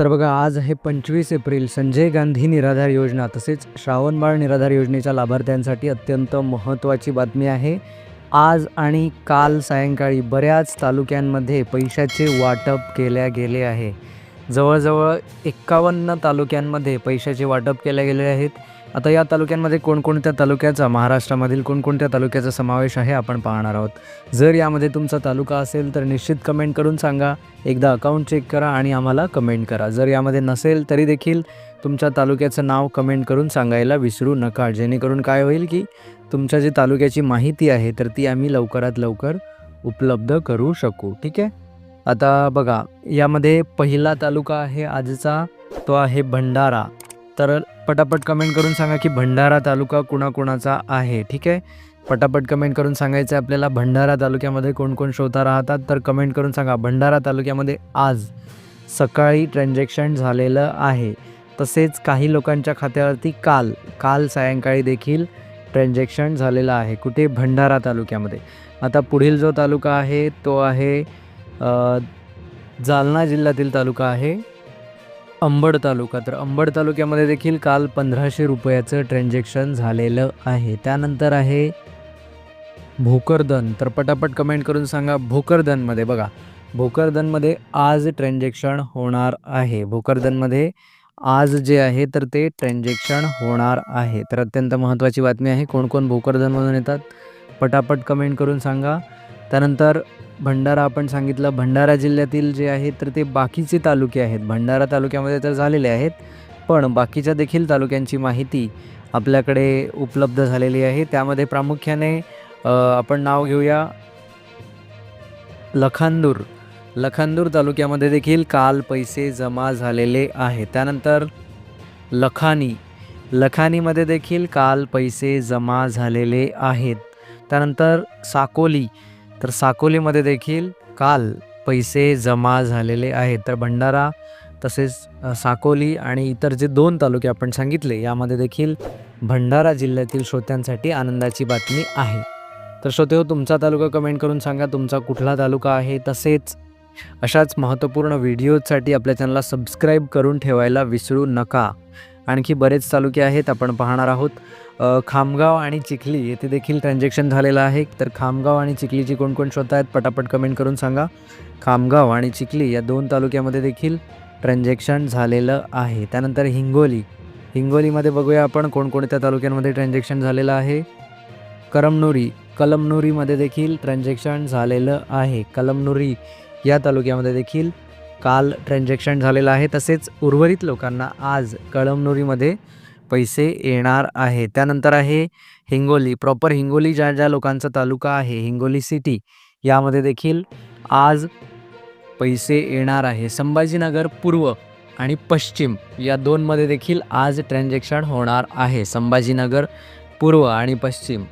तर बघा आज आहे पंचवीस एप्रिल संजय गांधी निराधार योजना तसेच श्रावणबाळ निराधार योजनेच्या लाभार्थ्यांसाठी अत्यंत महत्त्वाची बातमी आहे. आज आणि काल सायंकाळी बऱ्याच तालुक्यांमध्ये पैशाचे वाटप केल्या गेले आहे. जवळजवळ एक्कावन्न तालुक्यांमध्ये पैशाचे वाटप केले गेले आहेत. आता या तालुक्यांमध्ये कोणकोणत्या तालुक्याचा महाराष्ट्रामधील कोणकोणत्या तालुक्याचा समावेश आहे आपण पाहणार आहोत. जर यामध्ये तुमचा तालुका असेल तर निश्चित कमेंट करून सांगा. एकदा अकाउंट चेक करा आणि आम्हाला कमेंट करा. जर यामध्ये नसेल तरी देखील तुमच्या तालुक्याचं नाव कमेंट करून सांगायला विसरू नका. जेणेकरून काय होईल की तुमच्या जी तालुक्याची माहिती आहे तर ती आम्ही लवकरात लवकर उपलब्ध करू शकू. ठीक आहे? आता बघा यामध्ये पहिला तालुका आहे आजचा तो आहे भंडारा. तर पटापट कमेंट करून सांगा की भंडारा तालुका कुणाकुणाचा आहे ठीक आहे? पटापट कमेंट करून सांगायचं आहे आपल्याला भंडारा तालुक्यामध्ये कोण कोण श्रोता राहतात? तर कमेंट करून सांगा भंडारा तालुक्यामध्ये आज सकाळी ट्रान्झॅक्शन झालेलं आहे. तसेच काही लोकांच्या खात्यावरती काल काल सायंकाळी देखील ट्रान्झॅक्शन झालेलं आहे. कुठे? भंडारा तालुक्यामध्ये. आता पुढील जो तालुका आहे तो आहे जालना जिल्ह्यातील तालुका आहे. अंबड तालुका. तर अंबड तालुक्यामध्ये देखील काल पंधराशे रुपयाचं ट्रान्झॅक्शन झालेलं आहे. त्यानंतर आहे भोकरदन. तर पटापट कमेंट करून सांगा भोकरदनमध्ये. बघा भोकरदनमध्ये आज ट्रान्झॅक्शन होणार आहे. भोकरदनमध्ये आज जे आहे तर ते ट्रान्झॅक्शन होणार आहे. तर अत्यंत महत्त्वाची बातमी आहे कोण कोण भोकरदनमधून येतात? पटापट कमेंट करून सांगा. त्यानंतर भंडारा आपण सांगितलं भंडारा जिल्ह्यातील जे आहेत तर ते बाकीचे तालुके आहेत. भंडारा तालुक्यामध्ये तर झालेले आहेत पण बाकीच्या देखील तालुक्यांची माहिती आपल्याकडे उपलब्ध झालेली आहे. त्यामध्ये प्रामुख्याने आपण नाव घेऊया लखांदूर. लखांदूर तालुक्यामध्ये देखील काल पैसे जमा झालेले आहेत. त्यानंतर लखानी. लखानीमध्ये देखील काल पैसे जमा झालेले आहेत. त्यानंतर साकोली. तर साकोलीमध्ये देखील काल पैसे जमा झालेले आहेत. तर भंडारा तसेच साकोली आणि इतर जे दोन तालुके आपण सांगितले यामध्ये देखील भंडारा जिल्ह्यातील श्रोत्यांसाठी आनंदाची बातमी आहे. तर श्रोते हो तुमचा तालुका कमेंट करून सांगा तुमचा कुठला तालुका आहे? तसेच अशाच महत्त्वपूर्ण व्हिडिओजसाठी आपल्या चॅनलला सबस्क्राईब करून ठेवायला विसरू नका. आणखी बरेच तालुके आहेत आपण पाहणार आहोत. खामगाव आणि चिखली येथे देखील ट्रान्झॅक्शन झालेलं आहे. तर खामगाव आणि चिखलीची कोणकोण कोण श्रोता आहेत पटापट कमेंट करून सांगा. खामगाव आणि चिखली या दोन तालुक्यामध्ये देखील ट्रान्झॅक्शन झालेलं आहे. त्यानंतर हिंगोली. हिंगोलीमध्ये बघूया आपण कोणकोणत्या तालुक्यांमध्ये ट्रान्झॅक्शन झालेलं आहे. करमनुरी. कलमनुरीमध्ये देखील ट्रान्झॅक्शन झालेलं आहे. कलमनुरी या तालुक्यामध्ये देखील काल ट्रान्झॅक्शन झालेलं आहे. तसेच उर्वरित लोकांना आज कळमनुरीमध्ये पैसे येणार आहे. त्यानंतर आहे हिंगोली. प्रॉपर हिंगोली ज्या ज्या लोकांचा तालुका आहे हिंगोली सिटी यामध्ये देखील आज पैसे येणार आहे. संभाजीनगर पूर्व आणि पश्चिम या दोनमध्ये देखील आज ट्रान्झॅक्शन होणार आहे. संभाजीनगर पूर्व आणि पश्चिम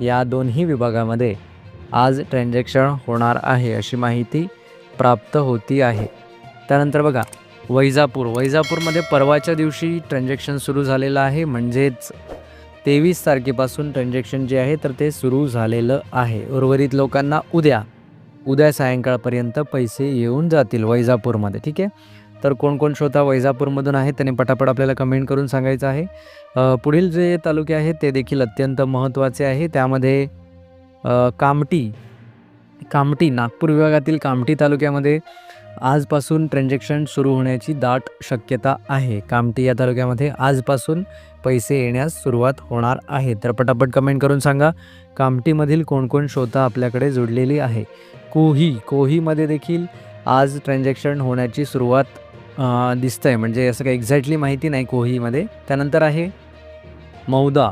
या दोन्ही विभागामध्ये आज ट्रान्झॅक्शन होणार आहे अशी माहिती प्राप्त होती आहे. त्यानंतर बघा वैजापूर. वैजापूरमध्ये परवाच्या दिवशी ट्रान्झॅक्शन सुरू झालेलं आहे. म्हणजेच तेवीस तारखेपासून ट्रान्झॅक्शन जे आहे तर ते सुरू झालेलं आहे. उर्वरित लोकांना उद्या उद्या सायंकाळपर्यंत पैसे येऊन जातील वैजापूरमध्ये ठीक आहे? तर कोण कोण श्रोता वैजापूरमधून आहे त्यांनी पटापट आपल्याला कमेंट करून सांगायचं आहे. पुढील जे तालुके आहेत ते देखील अत्यंत महत्त्वाचे आहे. त्यामध्ये कामटी कामटी नागपूर विभागातील कामटी तालुक्यामध्ये आजपासून ट्रान्झॅक्शन सुरू होण्याची दाट शक्यता आहे. कामठी या तालुक्यामध्ये आजपासून पैसे येण्यास सुरुवात होणार आहे. तर पटापट कमेंट करून सांगा कामठीमधील कोणकोण श्रोता आपल्याकडे जोडलेली आहे? कोही कोहीमध्ये देखील आज ट्रान्झॅक्शन होण्याची सुरुवात दिसतं आहे म्हणजे असं काही एक्झॅक्टली माहिती नाही कोहीमध्ये. त्यानंतर आहे मौदा.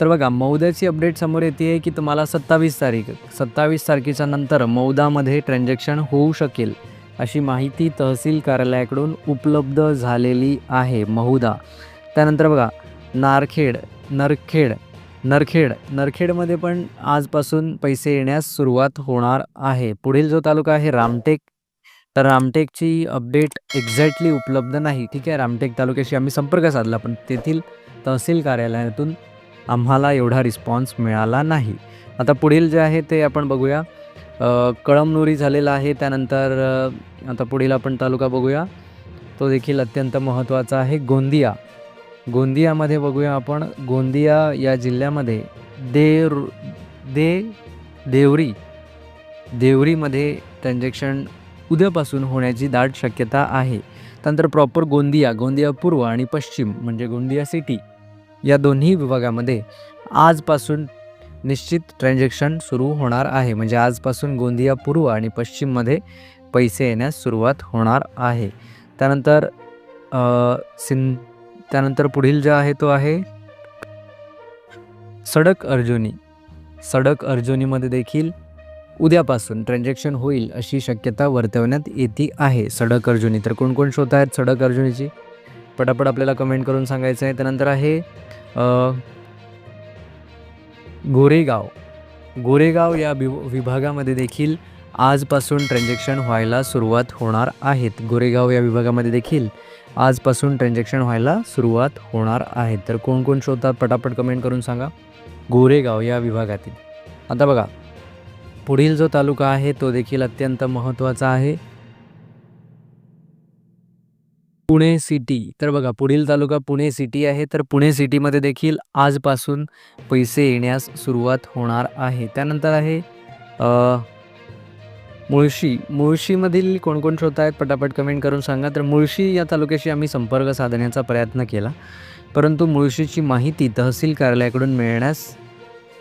तर बघा मौद्याची अपडेट समोर येते आहे की तुम्हाला सत्तावीस तारीख सत्तावीस तारखेच्या नंतर मौदामध्ये ट्रान्झॅक्शन होऊ शकेल. अशी माहिती तहसील कार्यालयाकडून उपलब्ध झालेली आहे. महुदा. त्यानंतर बघा नारखेड नरखेड नरखेड. नरखेडमध्ये पण आजपासून पैसे येण्यास सुरुवात होणार आहे. पुढील जो तालुका आहे रामटेक तर रामटेकची अपडेट एक्झॅक्टली उपलब्ध नाही. ठीक आहे रामटेक तालुक्याशी आम्ही संपर्क साधला पण तेथील तहसील कार्यालयातून आम्हाला एवढा रिस्पॉन्स मिळाला नाही. आता पुढील जे आहे ते आपण बघूया. कळमनुरी झालेला आहे. त्यानंतर आता पुढील आपण तालुका बघूया. तो देखील अत्यंत महत्त्वाचा आहे. गोंदिया. गोंदियामध्ये बघूया आपण. गोंदिया या जिल्ह्यामध्ये देर दे देवरी देवरीमध्ये ट्रान्झॅक्शन उद्यापासून होण्याची दाट शक्यता आहे. त्यानंतर प्रॉपर गोंदिया गोंदिया पूर्व आणि पश्चिम म्हणजे गोंदिया सिटी या दोन्ही विभागामध्ये आजपासून निश्चित ट्रान्झॅक्शन सुरू होणार आहे. म्हणजे आजपासून गोंदिया पूर्व आणि पश्चिममध्ये पैसे येण्यास सुरुवात होणार आहे. त्यानंतर सिं त्यानंतर पुढील जो आहे तो आहे सडक अर्जुनी. सडक अर्जुनीमध्ये देखील उद्यापासून ट्रान्झॅक्शन होईल अशी शक्यता वर्तवण्यात येते आहे. सडक अर्जुनी. तर कोण कोण शोध आहेत सडक अर्जुनीची? पटापट आपल्याला कमेंट करून सांगायचं आहे. त्यानंतर आहे गोरेगाव. गोरेगाव या वि विभागामध्ये देखील आजपासून ट्रान्झॅक्शन व्हायला सुरुवात होणार आहेत. गोरेगाव या विभागामध्ये देखील आजपासून ट्रान्झॅक्शन व्हायला सुरुवात होणार आहे. तर कोण कोण शोधतात पटापट कमेंट करून सांगा? गोरेगाव या विभागातील. आता बघा पुढील जो तालुका आहे तो देखील अत्यंत महत्त्वाचा आहे. पुणे सिटी. तर बघा पुढील तालुका पुणे सिटी आहे. तर पुणे सिटीमध्ये देखील आजपासून पैसे येण्यास सुरुवात होणार आहे. त्यानंतर आहे मुळशी. मुळशीमधील कोणकोण श्रोत आहेत? पटापट कमेंट करून सांगा. तर मुळशी या तालुक्याशी आम्ही संपर्क साधण्याचा प्रयत्न केला. परंतु मुळशीची माहिती तहसील कार्यालयाकडून मिळण्यास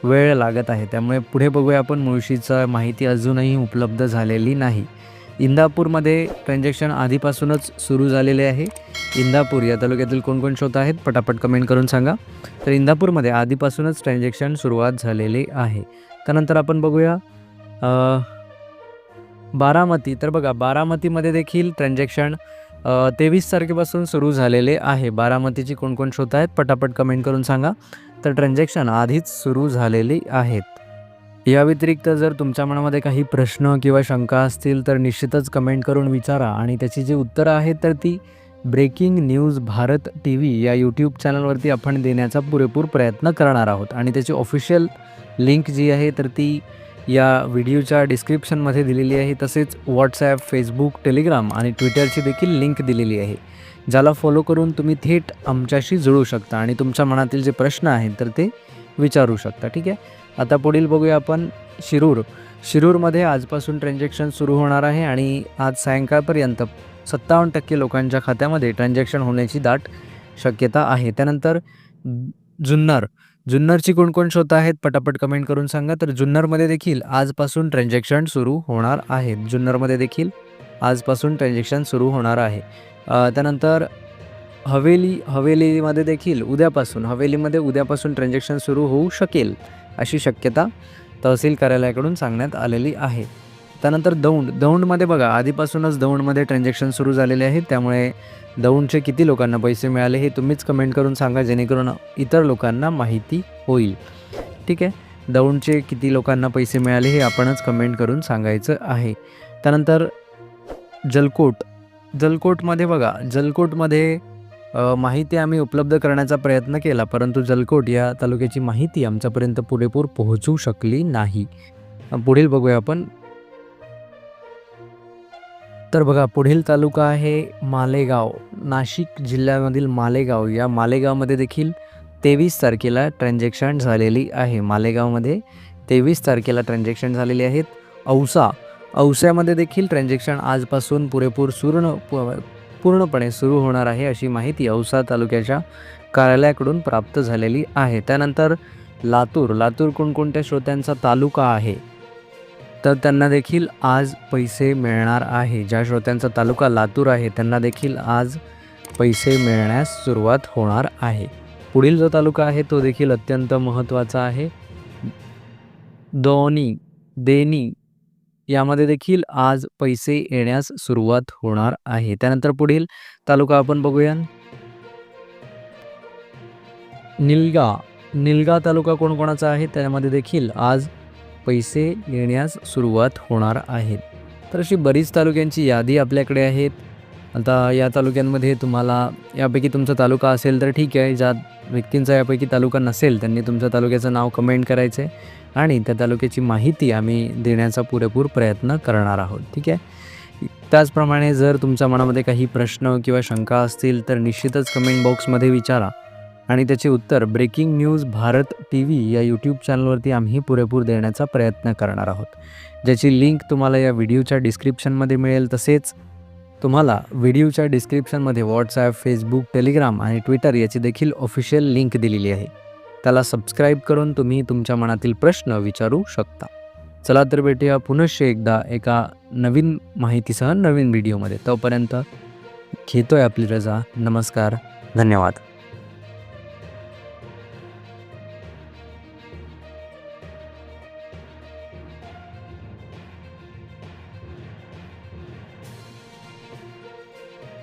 वेळ लागत आहे. त्यामुळे पुढे बघूया आपण मुळशीचं माहिती अजूनही उपलब्ध झालेली नाही. इंदापूरमध्ये ट्रान्झॅक्शन आधीपासूनच सुरू झालेले आहे. इंदापूर या तालुक्यातील कोणकोण शोध आहेत पटापट कमेंट करून सांगा. तर इंदापूरमध्ये आधीपासूनच ट्रान्झॅक्शन सुरुवात झालेली आहे. त्यानंतर आपण बघूया बारामती. तर बघा बारामतीमध्ये देखील ट्रान्झॅक्शन तेवीस तारखेपासून सुरू झालेले आहे. बारामतीची कोणकोण शोध आहेत पटापट कमेंट करून सांगा. तर ट्रान्झॅक्शन आधीच सुरू झालेली आहेत. या व्यतिरिक्त जर तुमच्या मनामध्ये काही प्रश्न किंवा शंका असतील तर निश्चितच कमेंट करून विचारा. आणि त्याची जी उत्तरं आहेत तर ती breaking news Bharat T V या यूट्यूब चॅनलवरती आपण देण्याचा पुरेपूर प्रयत्न करणार आहोत. आणि त्याची ऑफिशियल लिंक जी आहे तर ती या व्हिडिओच्या डिस्क्रिप्शनमध्ये दिलेली आहे. तसेच व्हॉट्सॲप फेसबुक टेलिग्राम आणि ट्विटरची देखील लिंक दिलेली आहे. ज्याला फॉलो करून तुम्ही थेट आमच्याशी जुळू शकता आणि तुमच्या मनातील जे प्रश्न आहेत तर ते विचारू शकता. ठीक आहे? आता पुढील बघूया आपण शिरूर. शिरूरमध्ये आजपासून ट्रान्झॅक्शन सुरू होणार आहे आणि आज सायंकाळपर्यंत सत्तावन्न टक्के लोकांच्या खात्यामध्ये ट्रान्झॅक्शन होण्याची दाट शक्यता आहे. त्यानंतर जुन्नर. जुन्नरची कोणकोण शोध आहेत पटापट कमेंट करून सांगा. तर जुन्नरमध्ये देखील आजपासून ट्रान्झॅक्शन सुरू होणार आहेत जुन्नरमध्ये देखील आजपासून ट्रान्झॅक्शन सुरू होणार आहे. त्यानंतर हवेली हवेलीमध्ये देखील उद्यापासून हवेलीमध्ये उद्यापासून ट्रान्झॅक्शन सुरू होऊ शकेल. अशी शक्यता तहसील कार्यालयाकडून सांगण्यात आलेली आहे. त्यानंतर दौंड. दौंडमध्ये बघा आधीपासूनच दौंडमध्ये ट्रान्झॅक्शन सुरू झालेले आहेत. त्यामुळे दौंडचे किती लोकांना पैसे मिळाले हे तुम्हीच कमेंट करून सांगा जेणेकरून इतर लोकांना माहिती होईल. ठीक आहे? दौंडचे किती लोकांना पैसे मिळाले हे आपणच कमेंट करून सांगायचं आहे. त्यानंतर जलकोट. जलकोटमध्ये बघा जलकोटमध्ये माहिती आम्ही उपलब्ध करण्याचा प्रयत्न केला परंतु जलकोट या तालुक्याची माहिती आमच्यापर्यंत पुरेपूर पोहोचू शकली नाही. पुढील बघूया आपण. तर बघा पुढील तालुका आहे मालेगाव. नाशिक जिल्ह्यामधील मालेगाव. या मालेगावमध्ये देखील तेवीस तारखेला ट्रान्झॅक्शन झालेली आहे. मालेगावमध्ये तेवीस तारखेला ट्रान्झॅक्शन झालेली आहेत. औसा. औस्यामध्ये देखील ट्रान्झॅक्शन आजपासून पुरेपूर सुर्ण प- पूर्णपणे सुरू होणार आहे अशी माहिती औसा तालुक्याच्या कार्यालयाकडून प्राप्त झालेली आहे. त्यानंतर लातूर लातूर कोणकोणत्या श्रोत्यांचा तालुका आहे? तर त्यांना देखील आज पैसे मिळणार आहे. ज्या श्रोत्यांचा तालुका लातूर आहे त्यांना देखील आज पैसे मिळण्यास सुरुवात होणार आहे. पुढील जो तालुका आहे तो देखील अत्यंत महत्त्वाचा आहे. दोनी देनी यामध्ये देखील आज पैसे येण्यास सुरुवात होणार आहे. त्यानंतर पुढील तालुका आपण बघूया निलगा. निलगा तालुका कोणकोणाचा आहे? त्यामध्ये देखील आज पैसे येण्यास सुरुवात होणार आहे. तर अशी बरीच तालुक्यांची यादी आपल्याकडे आहेत. आता या तालुक्यांमध्ये तुम्हाला यापैकी तुमचा तालुका असेल तर ठीक आहे. ज्या व्यक्तींचा यापैकी तालुका नसेल त्यांनी तुमच्या तालुक्याचं नाव कमेंट करायचं आहे आणि त्या तालुक्याची माहिती आम्ही देण्याचा पुरेपूर प्रयत्न करणार आहोत. ठीक आहे? त्याचप्रमाणे जर तुमच्या मनामध्ये काही प्रश्न किंवा शंका असतील तर निश्चितच कमेंट बॉक्समध्ये विचारा आणि त्याचे उत्तर breaking news Bharat T V या यूट्यूब चॅनलवरती आम्ही पुरेपूर देण्याचा प्रयत्न करणार आहोत. ज्याची लिंक तुम्हाला या व्हिडिओच्या डिस्क्रिप्शनमध्ये मिळेल तसेच तुम्हाला व्हिडिओच्या डिस्क्रिप्शनमध्ये व्हॉट्सॲप फेसबुक टेलिग्राम आणि ट्विटर याची देखील ऑफिशियल लिंक दिलेली आहे. त्याला सबस्क्राईब करून तुम्ही तुमच्या मनातील प्रश्न विचारू शकता. चला तर भेटूया पुनश्च एकदा एका नवीन माहितीसह नवीन व्हिडिओमध्ये. तोपर्यंत घेतोय आपली रजा. नमस्कार. धन्यवाद.